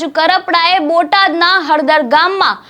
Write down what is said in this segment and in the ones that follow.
આજ કરપડાએ બોટાદના હળદર ગામમાં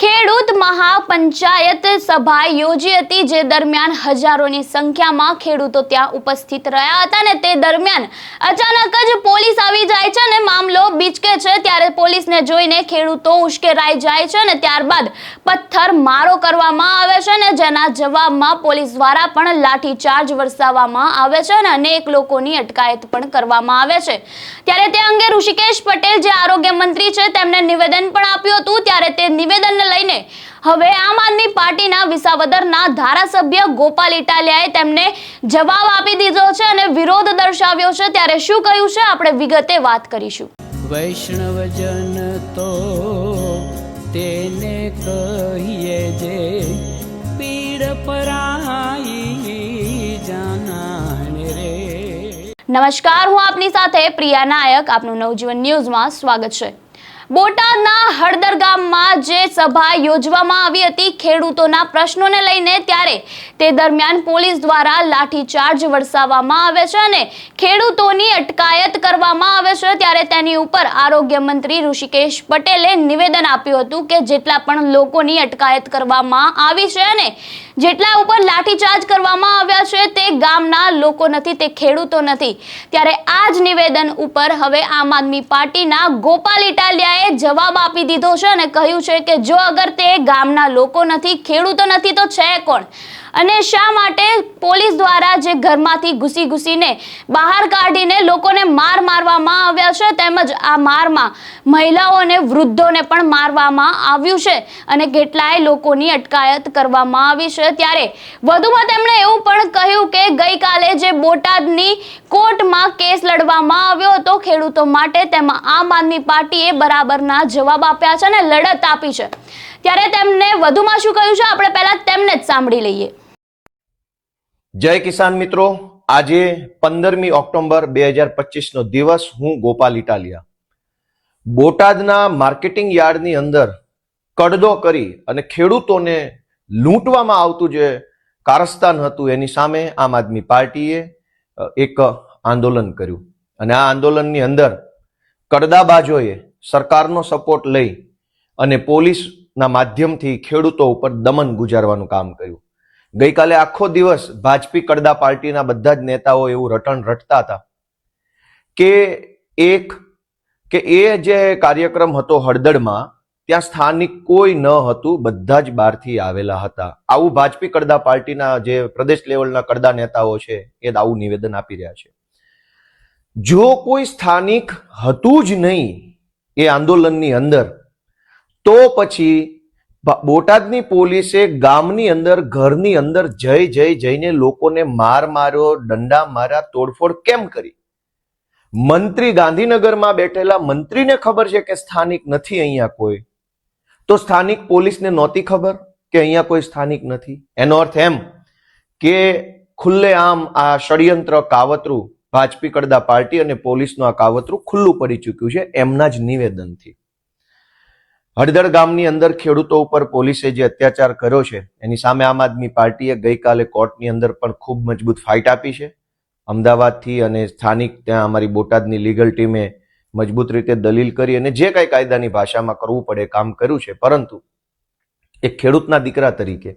ખેડૂત મહાપંચાયત સભા યોજી હતી. જે દરમિયાન હજારોની સંખ્યામાં ખેડૂતો ત્યાં ઉપસ્થિત રહ્યા હતા ને તે દરમિયાન અચાનક જ પોલીસ આવી જાય છે અને મામલો બીચકે છે. ત્યારે પોલીસને જોઈને ખેડૂતો ઉશ્કેરાઈ જાય છે અને ત્યારબાદ પથ્થર મારો કરવામાં આવે છે ને જેના જવાબમાં પોલીસ દ્વારા પણ લાઠીચાર્જ વરસાવવામાં આવે છે અને અનેક લોકોની અટકાયત પણ કરવામાં આવે છે. ત્યારે તે અંગે ઋષિકેશ પટેલ, જે આરોગ્ય મંત્રી છે, તેમને નિવેદન પણ આપ્યું હતું. ત્યારે તે નિવેદનને લઈને હવે આમ આદમી પાર્ટીના વિસાવદરના ધારાસભ્ય ગોપાલ ઇટાલિયાએ તેમને જવાબ આપી દીધો છે અને વિરોધ દર્શાવ્યો છે. ત્યારે શું કહ્યું છે? આપણે વિગતે વાત કરીશું. વૈષ્ણવજન તો તેને કહીએ જે પીડ પરાઈ નમસ્કાર હું આપની સાથે પ્રિયા નાયક. આપનું નવજીવન ન્યૂઝમાં સ્વાગત છે. બોટાદના હળદર ગામમાં જે સભા યોજવામાં આવી હતી, ખેડૂતોના પ્રશ્નોને લઈને ત્યારે તે દરમિયાન પોલીસ દ્વારા લાઠીચાર્જ વરસાવવામાં આવે છે અને ખેડૂતોની અટકાયત કરવામાં આવે છે. ત્યારે તેની ઉપર આરોગ્ય મંત્રી ઋષિકેશ પટેલે નિવેદન આપ્યું હતું કે જેટલા પણ લોકોની અટકાયત કરવામાં આવી છે અને જેટલા ઉપર લાઠીચાર્જ કરવામાં આવ્યા છે તે ગામના લોકો નથી, તે ખેડૂતો નથી. ત્યારે આ જ નિવેદન ઉપર હવે આમ આદમી પાર્ટીના ગોપાલ ઇટાલિયાએ જવાબ આપી દીધો છે અને કહ્યું છે કે જો અગર તે ગામના લોકો નથી, ખેડૂતો નથી, તો છે કોણ? અને શા માટે પોલીસ દ્વારા જે ઘરમાંથી ઘૂસી ઘૂસીને બહાર કાઢીને લોકોને માર મારવામાં આવ્યા છે, તેમજ આ મારમાં મહિલાઓ અને વૃદ્ધોને પણ મારવામાં આવ્યું છે અને કેટલાય લોકોની અટકાયત કરવામાં આવી છે. ત્યારે વધુમાં તેમણે એવું પણ કહ્યું કે ગઈકાલે બોટાદની કોર્ટમાં કેસ લડવામાં આવ્યો હતો. ખેડૂતો માટે તેમાં આમ આદમી પાર્ટીએ બરાબરના જવાબ આપ્યા છે અને લડત આપી છે. ત્યારે તેમને વધુમાં શું કહ્યું છે? આપણે પહેલા તેમને જ સાંભળી લઈએ. જય કિસાન મિત્રો, આજે પંદરમી ઓક્ટોબર બે હજાર પચીસનો દિવસ. હું ગોપાલ ઇટાલિયા. બોટાદના માર્કેટિંગ યાર્ડની અંદર કડદો કરી અને ખેડૂતોને લૂંટવામાં આવતું જે કારસ્તાન હતું, એની સામે આમ આદમી પાર્ટીએ એક આંદોલન કર્યું. અને આ આંદોલનની અંદર કડદાબાજોએ સરકારનો સપોર્ટ લઈ અને પોલીસના માધ્યમથી ખેડૂતો ઉપર દમન ગુજારવાનું કામ કર્યું. ગઈકાલે આખો દિવસ ભાજપી કડદા પાર્ટીના બધા જ નેતાઓ એવું રટણ રટતા હતા કે એક, કે એ જે કાર્યક્રમ હતો હળદળમાં ત્યાં સ્થાનિક કોઈ ન હતું, બધા જ બહારથી આવેલા હતા. આવું ભાજપી કડદા પાર્ટીના જે પ્રદેશ લેવલના કડદા નેતાઓ છે, એ આવું નિવેદન આપી રહ્યા છે. જો કોઈ સ્થાનિક હતું જ નહીં એ આંદોલનની અંદર, તો પછી બોટાદની પોલીસે ગામની અંદર, ઘરની અંદર જઈ જઈ જઈને લોકોને માર માર્યો, દંડા માર્યા, તોડફોડ કેમ કરી? મંત્રી ગાંધીનગરમાં બેઠેલા મંત્રીને ખબર છે કે સ્થાનિક નથી અહીંયા કોઈ? તો સ્થાનિક પોલીસને નહોતી ખબર કે અહીંયા કોઈ સ્થાનિક નથી. એનો અર્થ એમ કે ખુલ્લે આમ આ ષડયંત્ર કાવતરું ભાજપી કડદા પાર્ટી અને પોલીસનું આ કાવતરું ખુલ્લું પડી ચૂક્યું છે એમના જ નિવેદનથી. હળદર ગામની અંદર ખેડૂતો ઉપર પોલીસે જે અત્યાચાર કર્યો છે, એની સામે આમ આદમી પાર્ટીએ ગઈકાલે કોર્ટની અંદર પણ ખૂબ મજબૂત ફાઇટ આપી છે. અમદાવાદથી અને સ્થાનિક ત્યાં અમારી બોટાદની લીગલ ટીમે મજબૂત રીતે દલીલ કરી અને જે કાંઈ કાયદાની ભાષામાં કરવું પડે, કામ કર્યું છે. પરંતુ એક ખેડૂતના દીકરા તરીકે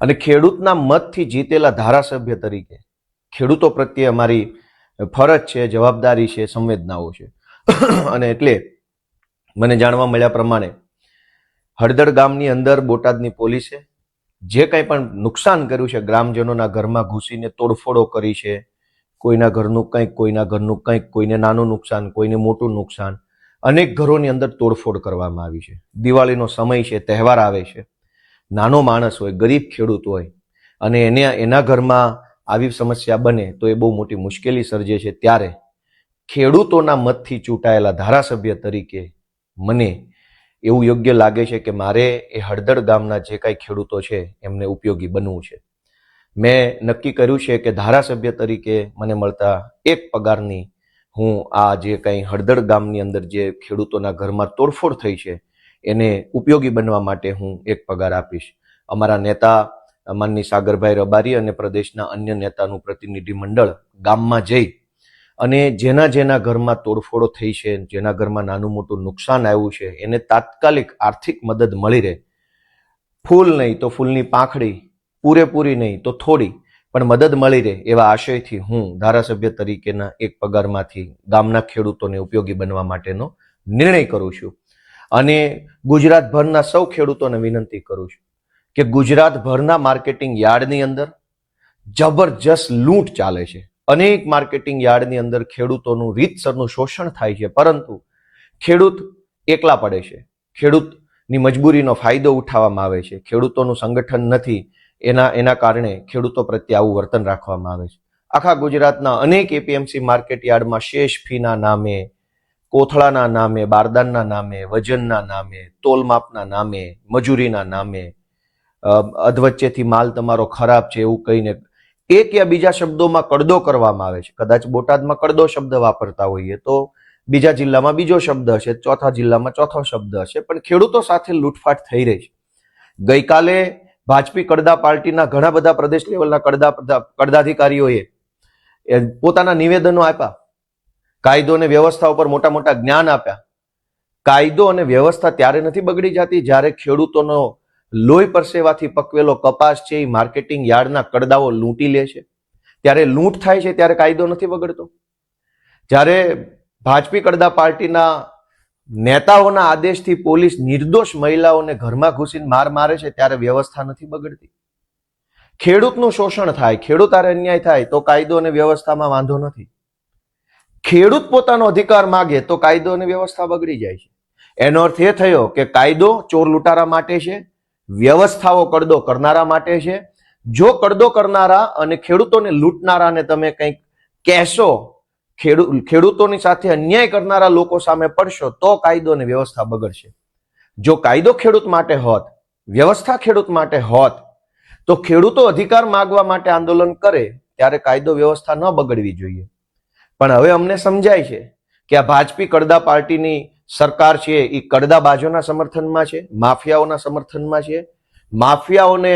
અને ખેડૂતના મતથી જીતેલા ધારાસભ્ય તરીકે ખેડૂતો પ્રત્યે અમારી ફરજ છે, જવાબદારી છે, સંવેદનાઓ છે. અને એટલે મને જાણવા મળ્યા પ્રમાણે હળદર ગામની અંદર બોટાદની પોલીસે જે કંઈ પણ નુકસાન કર્યું છે, ગ્રામજનોના ઘરમાં ઘૂસીને તોડફોડો કરી છે કોઈના ઘરનું કંઈક, કોઈના ઘરનું કંઈક, કોઈને નાનું નુકસાન, કોઈને મોટું નુકસાન. અનેક ઘરોની અંદર તોડફોડ કરવામાં આવી છે. દિવાળીનો સમય છે, તહેવાર આવે છે. નાનો માણસ હોય, ગરીબ ખેડૂત હોય, અને એને, એના ઘરમાં આવી સમસ્યા બને તો એ બહુ મોટી મુશ્કેલી સર્જે છે. ત્યારે ખેડૂતોના મતથી ચૂંટાયેલા ધારાસભ્ય તરીકે મને એવું યોગ્ય લાગે છે કે મારે એ હળદર ગામના જે કાંઈ ખેડૂતો છે, એમને ઉપયોગી બનવું છે. મેં નક્કી કર્યું છે કે ધારાસભ્ય તરીકે મને મળતા એક પગારની હું આ જે કંઈ હળદર ગામની અંદર જે ખેડૂતોના ઘરમાં તોડફોડ થઈ છે, એને ઉપયોગી બનવા માટે હું એક પગાર આપીશ. અમારા નેતા માનની સાગરભાઈ રબારી અને પ્રદેશના અન્ય નેતાનું પ્રતિનિધિ મંડળ ગામમાં જઈ અને જેના જેના ઘરમાં તોડફોડો થઈ છે, જેના ઘરમાં નાનું મોટું નુકસાન આવ્યું છે, એને તાત્કાલિક આર્થિક મદદ મળી રહે. ફૂલ નહીં તો ફૂલની પાંખડી પૂરેપૂરી નહીં, તો થોડી, પણ મદદ મળી રહે એવા આશયથી હું ધારાસભ્ય તરીકેના એક પગારમાંથી ગામના ખેડૂતોને ઉપયોગી બનવા માટેનો નિર્ણય કરું છું. અને ગુજરાતભરના સૌ ખેડૂતોને વિનંતી કરું છું કે ગુજરાતભરના માર્કેટિંગ યાર્ડની અંદર જબરજસ્ત લૂંટ ચાલે છે. અનેક માર્કેટિંગ યાર્ડની અંદર ખેડૂતોનું રીતસરનું શોષણ થાય છે, પરંતુ ખેડૂત એકલા પડે છે. ખેડૂતની મજબૂરીનો ફાયદો ઉઠાવવામાં આવે છે. ખેડૂતોનું સંગઠન નથી એના એના કારણે ખેડૂતો પ્રત્યે આવું વર્તન રાખવામાં આવે છે. આખા ગુજરાતના અનેક એપીએમસી માર્કેટ યાર્ડમાં શેષ ફીના નામે, કોથળાના નામે, બારદાનના નામે, વજનના નામે, તોલમાપના નામે, મજૂરીના નામે અધવચ્ચેથી માલ તમારો ખરાબ છે એવું કહીને એક યા બીજા શબ્દોમાં કડદો કરવામાં આવે છે. કદાચ બોટાદમાં કડદો શબ્દ વાપરતા હોઈએ તો બીજા જિલ્લામાં બીજો શબ્દ હશે, ચોથા જિલ્લામાં ચોથો શબ્દ હશે, પણ ખેડૂતો સાથે લૂંટફાટ થઈ રહી છે. ગઈકાલે ભાજપી કડદા પાર્ટીના ઘણા બધા પ્રદેશ લેવલના કડદા કડદાધિકારીઓએ પોતાના નિવેદનો આપ્યા, કાયદો અને વ્યવસ્થા ઉપર મોટા મોટા જ્ઞાન આપ્યા. કાયદો અને વ્યવસ્થા ત્યારે નથી બગડી જતી જ્યારે ખેડૂતોનો લોહી પરસેવાથી પકવેલો કપાસ છે એ માર્કેટિંગ યાર્ડના કડદાઓ લૂંટી લે છે. ત્યારે લૂંટ થાય છે ત્યારે કાયદો નથી બગડતો. જ્યારે ભાજપી કડદા પાર્ટીના નેતાઓના આદેશથી પોલીસ નિર્દોષ મહિલાઓને ઘરમાં ઘૂસીને માર મારે છે ત્યારે વ્યવસ્થા નથી બગડતી. ખેડૂતનું શોષણ થાય, ખેડૂત આરે અન્યાય થાય, તો કાયદો અને વ્યવસ્થામાં વાંધો નથી. ખેડૂત પોતાનો અધિકાર માગે, તો કાયદો અને વ્યવસ્થા બગડી જાય છે. એનો અર્થ એ થયો કે કાયદો ચોર લૂંટારા માટે છે, વ્યવસ્થાઓ કડદો કરનારા માટે છે. જો કડદો કરનારા અને ખેડૂતોને લૂંટનારાને તમે કંઈક કહેશો ખેડૂ, ખેડૂતોની સાથે અન્યાય કરનારા લોકો સામે પડશો તો કાયદો અને વ્યવસ્થા બગડશે. જો કાયદો ખેડૂત માટે હોત, વ્યવસ્થા ખેડૂત માટે હોત, તો ખેડૂતો અધિકાર માગવા માટે આંદોલન કરે ત્યારે કાયદો વ્યવસ્થા ન બગડવી જોઈએ. પણ હવે અમને સમજાય છે કે આ ભાજપી કડદા પાર્ટીની સરકાર છે એ કડદા બાજોના સમર્થનમાં છે, માફિયાઓના સમર્થનમાં છે. માફિયાઓને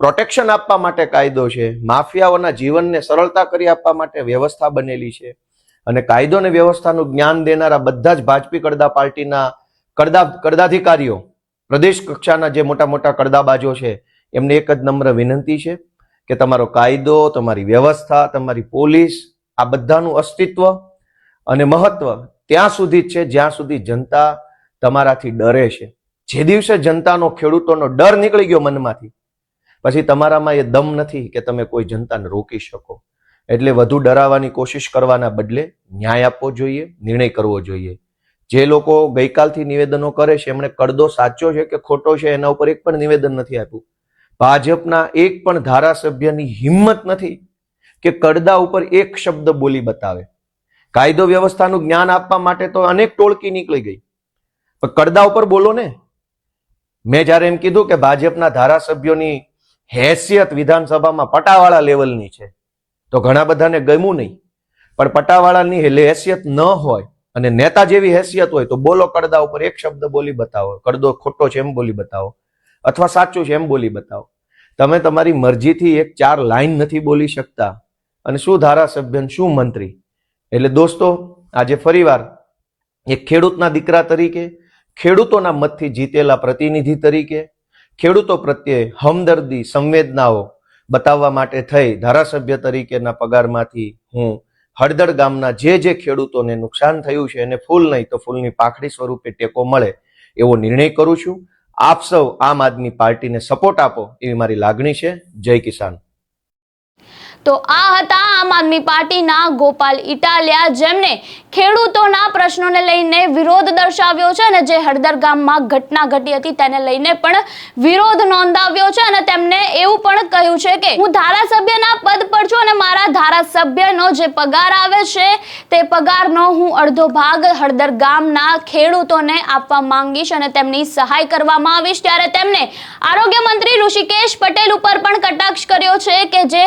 પ્રોટેક્શન આપવા માટે કાયદો છે, માફિયાઓના જીવનને સરળતા કરી આપવા માટે વ્યવસ્થા બનેલી છે. અને કાયદો અને વ્યવસ્થાનું જ્ઞાન દેનારા બધા જ ભાજપી કડદા પાર્ટીના કડદા કડદાધિકારીઓ પ્રદેશ કક્ષાના જે મોટા મોટા કડદાબાજો છે, એમને એક જ નમ્ર વિનંતી છે કે તમારો કાયદો, તમારી વ્યવસ્થા, તમારી પોલીસ, આ બધાનું અસ્તિત્વ અને મહત્વ ત્યાં સુધી જ છે, જ્યાં સુધી જનતા તમારાથી ડરે છે. જે દિવસે જનતાનો ખેડૂતોનો ડર નીકળી ગયો મનમાંથી, પછી તમારામાં એ દમ નથી કે તમે કોઈ જનતાને રોકી શકો. એટલે વધુ ડરાવવાની કોશિશ કરવાના બદલે ન્યાય આપવો જોઈએ, નિર્ણય કરવો જોઈએ. જે લોકો ગઈકાલથી નિવેદનો કરે છે, એમણે કડદો સાચો છે કે ખોટો છે, એના ઉપર એક પણ નિવેદન નથી આપ્યું. ભાજપના એક પણ ધારાસભ્યની હિંમત નથી કે કડદા ઉપર એક શબ્દ બોલી બતાવે. કાયદો વ્યવસ્થાનું જ્ઞાન આપવા માટે તો અનેક ટોળકી નીકળી ગઈ. પણ કડદા ઉપર બોલો ને. મેં જ્યારે એમ કીધું કે ભાજપના ધારાસભ્યોની હેસિયત વિધાનસભામાં પટાવાળા લેવલની છે. તો ઘણા બધાને ગમ્યું નહીં. પણ પટાવાળાની હેસિયત ન હોય અને નેતા જેવી હેસિયત હોય તો બોલો કડદા ઉપર એક શબ્દ બોલી બતાવો. કડદો ખોટો છે એમ બોલી બતાવો. અથવા સાચું છે એમ બોલી બતાવો. તમે તમારી મરજીથી એક ચાર લાઈન નથી બોલી શકતા. અને શું ધારાસભ્ય શું મંત્રી? એટલે દોસ્તો, આજે ફરીવાર એક ખેડૂતના દીકરા તરીકે, ખેડૂતોના મતથી જીતેલા પ્રતિનિધિ તરીકે, ખેડૂતો પ્રત્યે હમદર્દી, સંવેદનાઓ બતાવવા માટે થઈ. ધારાસભ્ય તરીકેના પગારમાંથી હું હળદર ગામના જે જે ખેડૂતોને નુકસાન થયું છે, એને ફૂલ નહીં તો ફૂલની પાખડી સ્વરૂપે ટેકો મળે એવો નિર્ણય કરું છું. આપ સૌ આમ આદમી પાર્ટીને સપોર્ટ આપો એવી મારી લાગણી છે. જય કિસાન. તો આ હતા આમ આદમી પાર્ટીના ગોપાલ ઇટાલિયા, જેમને ખેડૂતોના પ્રશ્નોને લઈને વિરોધ દર્શાવ્યો છે અને જે હળદર ગામમાં ઘટના ઘટી હતી તેને લઈને પણ વિરોધ નોંધાવ્યો છે અને તેમને એવું પણ કહ્યું છે કે હું ધારાસભ્યના પદ પર છું અને મારા ધારાસભ્યનો જે પગાર આવે છે તે પગારનો હું અડધો ભાગ હળદર ગામના ખેડૂતોને આપવા માંગીશ અને તેમની સહાય કરવામાં આવીશ. ત્યારે તેમને આરોગ્ય મંત્રી ઋષિકેશ પટેલ ઉપર પણ કટાક્ષ કર્યો છે કે જે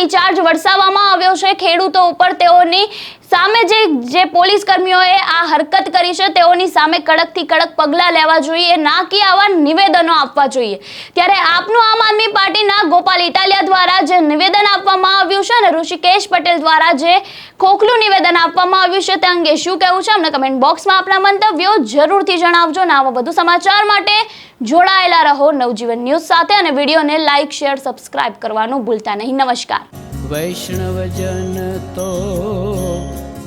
લાઠીચાર્જ વરસાવવામાં આવ્યો છે. ખેડૂતો ઉપર તેઓની સામે જે જે પોલીસ કર્મીઓએ આ હરકત કરી છે, તેઓની સામે કડકથી કડક પગલાં લેવા જોઈએ ના કે આવા નિવેદનો આપવા જોઈએ. ત્યારે આપનું આમ આદમી પાર્ટીના ગોપાલ ઇટાલિયા દ્વારા જે નિવેદન આપવામાં આવ્યું છે અને ઋષિકેશ પટેલ દ્વારા જે ખોખલું નિવેદન આપવામાં આવ્યું છે, તે અંગે શું કહેવું છે, અમને કમેન્ટ બોક્સમાં આપના મંતવ્યો જરૂરથી જણાવજો. અને આવા વધુ સમાચાર માટે જોડાયેલા રહો નવજીવન ન્યૂઝ સાથે અને વિડીયોને લાઇક શેર, સબસ્ક્રાઇબ કરવાનું ભૂલતા નહીં. નમસ્કાર. વૈષ્ણવજન તો